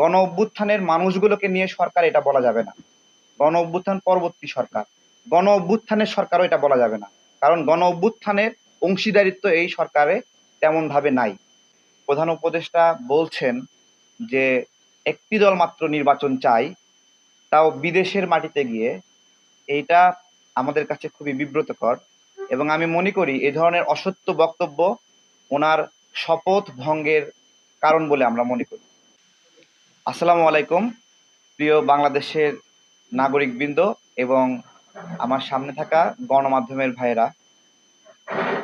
গণ অভ্যুত্থানের মানুষগুলোকে নিয়ে সরকার এটা বলা যাবে না। গণ অভ্যুত্থান পরবর্তী সরকার। গণ অভ্যুত্থানের সরকারও এটা বলা যাবে না। কারণ গণ অভ্যুত্থানের অংশীদারিত্ব এই সরকারে তেমন ভাবে নাই। প্রধান উপদেষ্টা বলছেন যে, একটি দল মাত্র নির্বাচন চাই, তাও বিদেশের মাটিতে গিয়ে। এইটা আমাদের কাছে খুবই বিব্রতকর এবং আমি মনে করি এ ধরনের অসত্য বক্তব্য ওনার শপথ ভঙ্গের কারণ বলে আমরা মনে করি। আসসালামু আলাইকুম, প্রিয় বাংলাদেশের নাগরিকবৃন্দ এবং আমার সামনে থাকা গণমাধ্যমের ভাইয়েরা।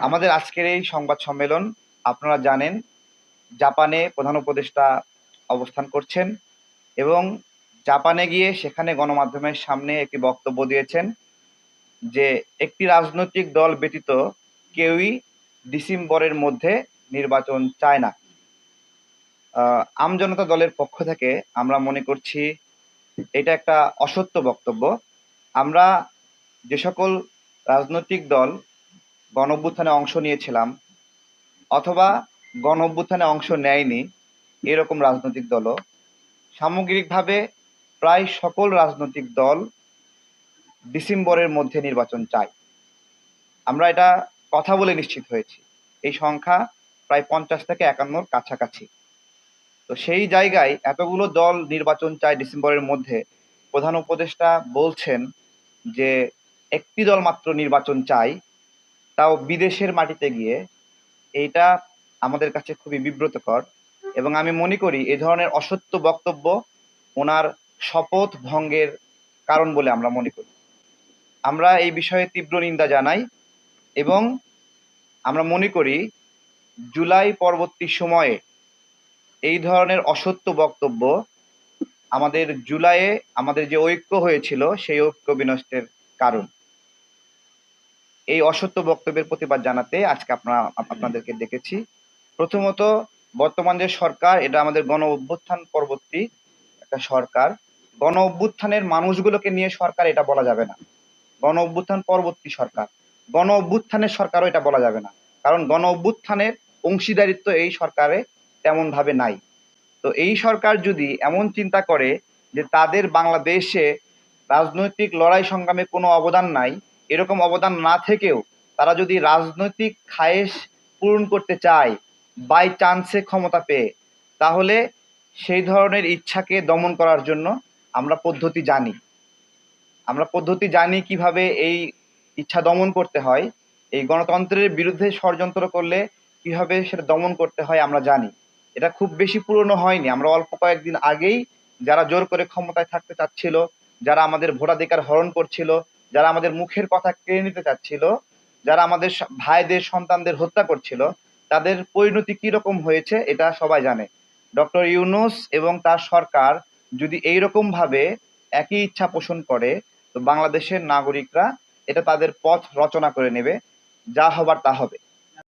আমাদের আজকের এই সংবাদ সম্মেলন আপনারা জানেন, জাপানে প্রধান উপদেষ্টা অবস্থান করছেন এবং জাপানে গিয়ে সেখানে গণমাধ্যমের সামনে একটি বক্তব্য দিয়েছেন যে একটি রাজনৈতিক দল ব্যতীত কেউই ডিসেম্বরের মধ্যে নির্বাচন চায় না। আমজনতা দলের পক্ষ থেকে আমরা মনে করছি এটা একটা অসত্য বক্তব্য। আমরা যে সকল রাজনৈতিক দল গণ অভ্যুত্থানে অংশ নিয়েছিলাম অথবা গণ অভ্যুত্থানে অংশ নেয়নি, এরকম রাজনৈতিক দলও, সামগ্রিকভাবে প্রায় সকল রাজনৈতিক দল ডিসেম্বরের মধ্যে নির্বাচন চায়। আমরা এটা কথা বলে নিশ্চিত হয়েছি। এই সংখ্যা প্রায় পঞ্চাশ থেকে একান্নর কাছাকাছি। তো সেই জায়গায় এতগুলো দল নির্বাচন চায় ডিসেম্বরের মধ্যে, প্রধান উপদেষ্টা বলছেন যে একটি দল মাত্র নির্বাচন চাই তাও বিদেশের মাটিতে গিয়ে। এইটা আমাদের কাছে খুবই বিব্রতকর এবং আমি মনে করি এ ধরনের অসত্য বক্তব্য ওনার শপথ ভঙ্গের কারণ বলে আমরা মনে করি। আমরা এই বিষয়ে তীব্র নিন্দা জানাই এবং আমরা মনে করি জুলাই পরবর্তী সময়ে এই ধরনের অসত্য বক্তব্য আমাদের জুলাইয়ে আমাদের যে ঐক্য হয়েছিল, সেই ঐক্য বিনষ্টের কারণ। এই অসত্য বক্তব্যের প্রতিবাদ জানাতে আজকে আপনারা আপনাদেরকে ডেকেছি প্রথমত, বর্তমান যে সরকার, এটা আমাদের গণ অভ্যুত্থান পরবর্তী একটা সরকার। গণ অভ্যুত্থানের মানুষগুলোকে নিয়ে সরকার এটা বলা যাবে না। গণ অভ্যুত্থান পরবর্তী সরকার। গণ অভ্যুত্থানের সরকারও এটা বলা যাবে না। কারণ গণ অভ্যুত্থানের অংশীদারিত্ব এই সরকারে তেমন ভাবে নাই। তো এই সরকার যদি এমন চিন্তা করে যে তাদের বাংলাদেশে রাজনৈতিক লড়াই সংগ্রামে কোনো অবদান নাই, এরকম অবদান না থেকেও তারা যদি রাজনৈতিক খায়েশ পূরণ করতে চায় বাই চান্সে ক্ষমতা পেয়ে, তাহলে সেই ধরনের ইচ্ছাকে দমন করার জন্য আমরা পদ্ধতি জানি। আমরা পদ্ধতি জানি কীভাবে এই ইচ্ছা দমন করতে হয়, এই গণতন্ত্রের বিরুদ্ধে ষড়যন্ত্র করলে কীভাবে সেটা দমন করতে হয় আমরা জানি। এটা খুব বেশি পুরনো হয়নি। আমরা অল্প কয়েকদিন আগেই যারা জোর করে ক্ষমতায় থাকতে চাচ্ছিল, যারা আমাদের ভোটাধিকার হরণ করছিল, যারা আমাদের মুখের কথা কেড়ে নিতে চাচ্ছিল, যারা আমাদের ভাইদের, সন্তানদের হত্যা করছিল, তাদের পরিণতি কি রকম হয়েছে এটা সবাই জানে। ডক্টর ইউনুস এবং তার সরকার যদি এইরকম ভাবে একই ইচ্ছা পোষণ করে, তো বাংলাদেশের নাগরিকরা এটা তাদের পথ রচনা করে নেবে, যা হবার তা হবে।